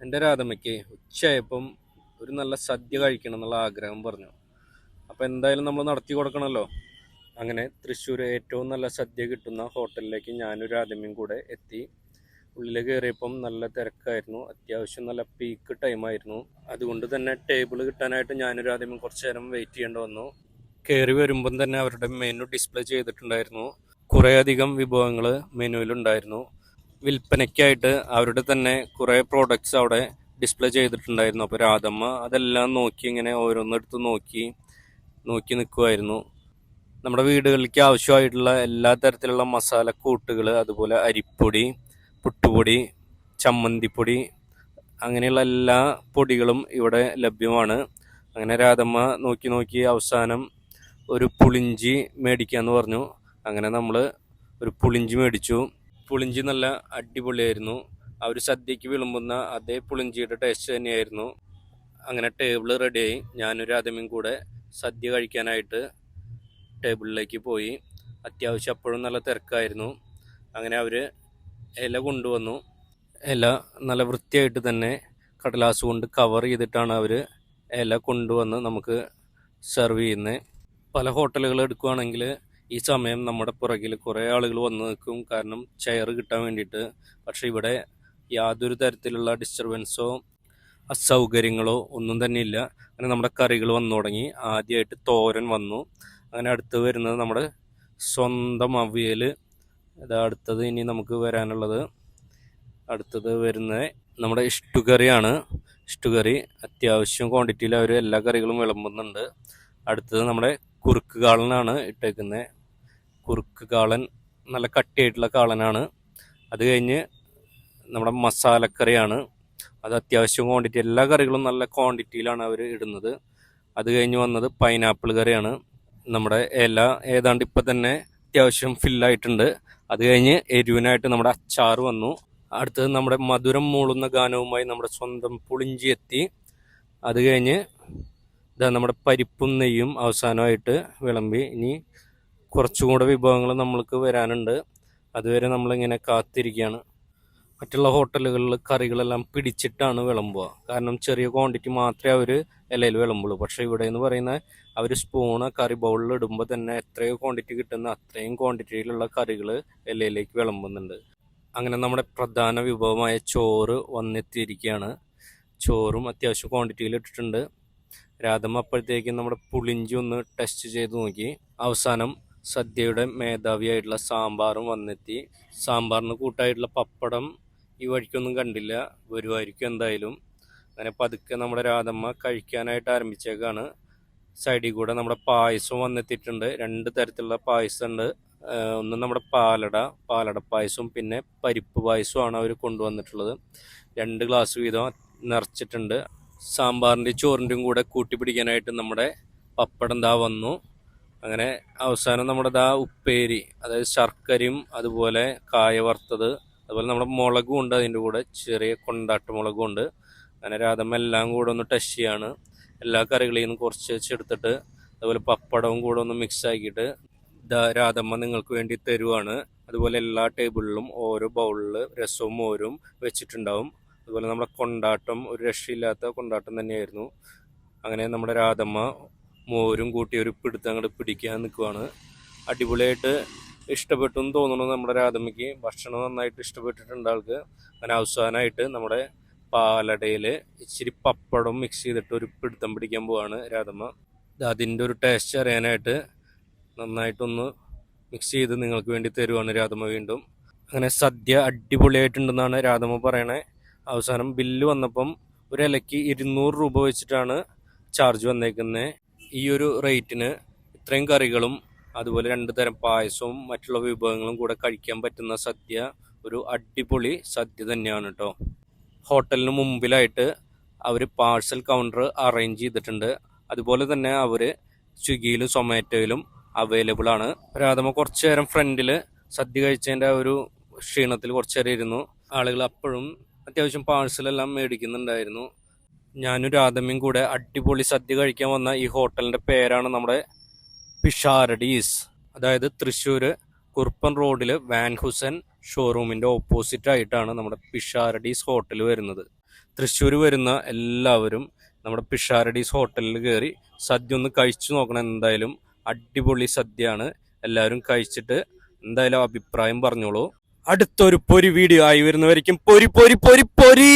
എന്റെ രാധമ്മയ്ക്ക് ഉച്ചയായപ്പം ഒരു നല്ല സദ്യ കഴിക്കണം എന്നുള്ള ആഗ്രഹം പറഞ്ഞു. അപ്പോൾ എന്തായാലും നമ്മൾ നടത്തി കൊടുക്കണമല്ലോ. അങ്ങനെ തൃശ്ശൂർ ഏറ്റവും നല്ല സദ്യ കിട്ടുന്ന ഹോട്ടലിലേക്ക് ഞാനും രാധമ്മയും കൂടെ എത്തി. ഉള്ളിൽ കയറിയപ്പം നല്ല തിരക്കായിരുന്നു. അത്യാവശ്യം നല്ല പീക്ക് ടൈമായിരുന്നു അതുകൊണ്ട് തന്നെ ടേബിൾ കിട്ടാനായിട്ട് ഞാനും രാധമ്മയും കുറച്ച് നേരം വെയിറ്റ് ചെയ്യേണ്ടി വന്നു. കയറി വരുമ്പം തന്നെ അവരുടെ മെനു ഡിസ്പ്ലേ ചെയ്തിട്ടുണ്ടായിരുന്നു. കുറേയധികം വിഭവങ്ങൾ മെനുവിലുണ്ടായിരുന്നു വിൽപ്പനയ്ക്കായിട്ട് അവരുടെ തന്നെ കുറേ പ്രോഡക്റ്റ്സ് അവിടെ ഡിസ്പ്ലേ ചെയ്തിട്ടുണ്ടായിരുന്നു. അപ്പോൾ രാധമ്മ അതെല്ലാം നോക്കി ഇങ്ങനെ ഓരോന്നെടുത്ത് നോക്കി നോക്കി നിൽക്കുമായിരുന്നു നമ്മുടെ വീടുകളിലേക്ക് ആവശ്യമായിട്ടുള്ള എല്ലാ തരത്തിലുള്ള മസാല കൂട്ടുകൾ അതുപോലെ അരിപ്പൊടി പുട്ടുപൊടി ചമ്മന്തിപ്പൊടി അങ്ങനെയുള്ള എല്ലാ പൊടികളും ഇവിടെ ലഭ്യമാണ്. അങ്ങനെ രാധമ്മ നോക്കി നോക്കി അവസാനം ഒരു പുളിഞ്ചി മേടിക്കാമെന്ന് പറഞ്ഞു. അങ്ങനെ നമ്മൾ ഒരു പുളിഞ്ചി മേടിച്ചു. പുളിഞ്ചി നല്ല അടിപൊളിയായിരുന്നു. ആ ഒരു സദ്യക്ക് വിളമ്പുന്ന അതേ പുളിഞ്ചിയുടെ ടേസ്റ്റ് തന്നെയായിരുന്നു. അങ്ങനെ ടേബിൾ റെഡിയായി ഞാനൊരു ആദ്യമയും കൂടെ സദ്യ കഴിക്കാനായിട്ട് ടേബിളിലേക്ക് പോയി. അത്യാവശ്യം അപ്പോഴും നല്ല തിരക്കായിരുന്നു. അങ്ങനെ അവർ ഇല കൊണ്ടുവന്നു. ഇല നല്ല വൃത്തിയായിട്ട് തന്നെ കടലാസ് കൊണ്ട് കവർ ചെയ്തിട്ടാണ് അവർ ഇല കൊണ്ടുവന്ന് നമുക്ക് സെർവ് ചെയ്യുന്നത് പല ഹോട്ടലുകൾ എടുക്കുകയാണെങ്കിൽ ഈ സമയം നമ്മുടെ പുറകിൽ കുറേ ആളുകൾ വന്നു നിൽക്കും. കാരണം ചെയർ കിട്ടാൻ വേണ്ടിയിട്ട്. പക്ഷെ ഇവിടെ യാതൊരു തരത്തിലുള്ള ഡിസ്റ്റർബൻസോ അസൗകര്യങ്ങളോ ഒന്നും തന്നെ ഇല്ല. അങ്ങനെ നമ്മുടെ കറികൾ വന്നു തുടങ്ങി. ആദ്യമായിട്ട് തോരൻ വന്നു. അങ്ങനെ അടുത്ത് വരുന്നത് നമ്മുടെ സ്വന്തം അവിയൽ ഇതാ അടുത്തത് ഇനി നമുക്ക് വരാനുള്ളത്. അടുത്തത് വരുന്നത് നമ്മുടെ ഇഷ്ടുകറിയാണ്. ഇഷ്ടുകറി അത്യാവശ്യം ക്വാണ്ടിറ്റിയിൽ അവർ എല്ലാ കറികളും വിളമ്പുന്നുണ്ട്. അടുത്തത് നമ്മുടെ കുറുക്ക് കാളനാണ് ഇട്ടേക്കുന്നത്. കുറുക്ക് കാളൻ നല്ല കട്ടിയായിട്ടുള്ള കാളനാണ്. അത് കഴിഞ്ഞ് നമ്മുടെ മസാലക്കറിയാണ്. അത് അത്യാവശ്യം ക്വാണ്ടിറ്റി എല്ലാ കറികളും നല്ല ക്വാണ്ടിറ്റിയിലാണ് അവർ ഇടുന്നത്. അത് കഴിഞ്ഞ് വന്നത് പൈനാപ്പിൾ കറിയാണ്. നമ്മുടെ ഇല ഏതാണ്ട് ഇപ്പം തന്നെ അത്യാവശ്യം ഫില്ലായിട്ടുണ്ട് അത് കഴിഞ്ഞ് എരിവിനായിട്ട് നമ്മുടെ അച്ചാർ വന്നു. അടുത്തത് നമ്മുടെ മധുരം മൂളുന്ന ഗാനവുമായി നമ്മുടെ സ്വന്തം പുളിഞ്ചി എത്തി. അത് കഴിഞ്ഞ് ഇതാ നമ്മുടെ പരിപ്പും നെയ്യും അവസാനമായിട്ട് വിളമ്പി ഇനി കുറച്ചും കൂടെ വിഭവങ്ങൾ നമ്മൾക്ക് വരാനുണ്ട്. അതുവരെ നമ്മളിങ്ങനെ കാത്തിരിക്കുകയാണ്. മറ്റുള്ള ഹോട്ടലുകളിൽ കറികളെല്ലാം പിടിച്ചിട്ടാണ് വിളമ്പുക. കാരണം ചെറിയ ക്വാണ്ടിറ്റി മാത്രമേ അവർ ഇലയിൽ വിളമ്പുള്ളൂ. പക്ഷേ ഇവിടെ എന്ന് പറയുന്ന അവർ സ്പൂണ് കറി ബൗളിൽ ഇടുമ്പോൾ തന്നെ എത്രയോ ക്വാണ്ടിറ്റി കിട്ടുന്ന അത്രയും ക്വാണ്ടിറ്റിയിലുള്ള കറികൾ ഇലയിലേക്ക് വിളമ്പുന്നുണ്ട്. അങ്ങനെ നമ്മുടെ പ്രധാന വിഭവമായ ചോറ് വന്നെത്തിയിരിക്കുകയാണ്. ചോറും അത്യാവശ്യം ക്വാണ്ടിറ്റിയിൽ ഇട്ടിട്ടുണ്ട്. രാധമ്മ അപ്പോഴത്തേക്കും നമ്മുടെ പുളിഞ്ചി ഒന്ന് ടെസ്റ്റ് ചെയ്ത് നോക്കി. അവസാനം സദ്യയുടെ മേധാവിയായിട്ടുള്ള സാമ്പാറും വന്നെത്തി. സാമ്പാറിന് കൂട്ടായിട്ടുള്ള പപ്പടം ഈ വഴിക്കൊന്നും കണ്ടില്ല. വരുമായിരിക്കും എന്തായാലും. അങ്ങനെ പതുക്കെ നമ്മുടെ രാധമ്മ കഴിക്കാനായിട്ട് ആരംഭിച്ചേക്കാണ്. സൈഡിൽ കൂടെ നമ്മുടെ പായസം വന്നെത്തിയിട്ടുണ്ട്. രണ്ട് തരത്തിലുള്ള പായസം ഉണ്ട്. ഒന്ന് നമ്മുടെ പാലട പാലട പായസവും പിന്നെ പരിപ്പ് പായസവുമാണ് അവർ കൊണ്ടുവന്നിട്ടുള്ളത്. രണ്ട് ഗ്ലാസ് വീതം നിറച്ചിട്ടുണ്ട്. സാമ്പാറിന്റെ ചോറിന്റെയും കൂടെ കൂട്ടി പിടിക്കാനായിട്ട് നമ്മുടെ പപ്പടം ദാ വന്നു. അങ്ങനെ അവസാനം നമ്മുടെ ദാ ഉപ്പേരി അതായത് ശർക്കരയും അതുപോലെ കായ വറുത്തത് അതുപോലെ നമ്മുടെ മുളകും ഉണ്ട് അതിന്റെ കൂടെ ചെറിയ കൊണ്ടാട്ട് മുളകും ഉണ്ട്. അങ്ങനെ രാധമ്മ എല്ലാം കൂടെ ഒന്ന് ടച്ച് ചെയ്യാണ്. എല്ലാ കറികളിൽ നിന്നും കുറച്ച് വെച്ചെടുത്തിട്ട് അതുപോലെ പപ്പടവും കൂടെ ഒന്ന് മിക്സ് ആക്കിയിട്ട് രാധമ്മ നിങ്ങൾക്ക് വേണ്ടി തരുവാണ്. അതുപോലെ എല്ലാ ടേബിളിലും ഓരോ ബൗളിൽ രസവും മോരും വെച്ചിട്ടുണ്ടാവും. അതുപോലെ നമ്മുടെ കൊണ്ടാട്ടം ഒരു രക്ഷയില്ലാത്ത കൊണ്ടാട്ടം തന്നെയായിരുന്നു. അങ്ങനെ നമ്മുടെ രാധമ്മ മോരും കൂട്ടി ഒരു പിടുത്തം അങ്ങോട്ട് പിടിക്കാൻ നിൽക്കുവാണ് അടിപൊളിയായിട്ട് ഇഷ്ടപ്പെട്ടു എന്ന് തോന്നുന്നു നമ്മുടെ രാധമ്മയ്ക്ക്. ഭക്ഷണം നന്നായിട്ട് ഇഷ്ടപ്പെട്ടിട്ടുണ്ട് ആൾക്ക്. അങ്ങനെ അവസാനമായിട്ട് നമ്മുടെ പാലടയിൽ ഇച്ചിരി പപ്പടം മിക്സ് ചെയ്തിട്ട് ഒരു പിടുത്തം പിടിക്കാൻ പോവാണ് രാധമ്മ. അതിന്റെ ഒരു ടേസ്റ്റ് അറിയാനായിട്ട് നന്നായിട്ടൊന്ന് മിക്സ് ചെയ്ത് നിങ്ങൾക്ക് വേണ്ടി തരുവാണ് രാധമ്മ വീണ്ടും. അങ്ങനെ സദ്യ അടിപൊളിയായിട്ടുണ്ടെന്നാണ് രാധമ്മ പറയണേ. അവസാനം ബില്ല് വന്നപ്പം ഒരു ഇലയ്ക്ക് ഇരുന്നൂറ് രൂപ വെച്ചിട്ടാണ് ചാർജ് വന്നേക്കുന്നത് ഈ ഒരു റേറ്റിന് ഇത്രയും കറികളും അതുപോലെ രണ്ട് തരം പായസവും മറ്റുള്ള വിഭവങ്ങളും കൂടെ കഴിക്കാൻ പറ്റുന്ന സദ്യ ഒരു അടിപൊളി സദ്യ തന്നെയാണ് കേട്ടോ ഹോട്ടലിന് മുമ്പിലായിട്ട് അവർ പാഴ്സൽ കൗണ്ടർ അറേഞ്ച് ചെയ്തിട്ടുണ്ട്. അതുപോലെ തന്നെ അവർ സ്വിഗ്ഗിയിലും സൊമാറ്റോയിലും അവൈലബിൾ ആണ്. രാധമ കുറച്ചു നേരം ഫ്രണ്ടിൽ സദ്യ കഴിച്ചതിന്റെ ഒരു ക്ഷീണത്തിൽ കുറച്ച് നേരം ഇരുന്നു. ആളുകൾ അപ്പോഴും അത്യാവശ്യം പാഴ്സലെല്ലാം മേടിക്കുന്നുണ്ടായിരുന്നു. ഞാനും രാധമ്മയും കൂടെ അടിപൊളി സദ്യ കഴിക്കാൻ വന്ന ഈ ഹോട്ടലിന്റെ പേരാണ് നമ്മുടെ പിഷാരഡീസ് അതായത് തൃശ്ശൂർ കുറുപ്പൻ റോഡിൽ വാൻ ഹുസൻ ഷോറൂമിന്റെ ഓപ്പോസിറ്റ് ആയിട്ടാണ് നമ്മുടെ പിഷാരഡീസ് ഹോട്ടൽ വരുന്നത്. തൃശ്ശൂർ വരുന്ന എല്ലാവരും നമ്മുടെ പിഷാരഡീസ് ഹോട്ടലിൽ കയറി സദ്യ ഒന്ന് കഴിച്ചു നോക്കണം. എന്തായാലും അടിപൊളി സദ്യയാണ്. എല്ലാവരും കഴിച്ചിട്ട് എന്തായാലും അഭിപ്രായം പറഞ്ഞോളൂ. അടുത്തൊരു പൊരി വീഡിയോ ആയി വരുന്നവരിക്കും പൊരി പൊരി പൊരി പൊരി!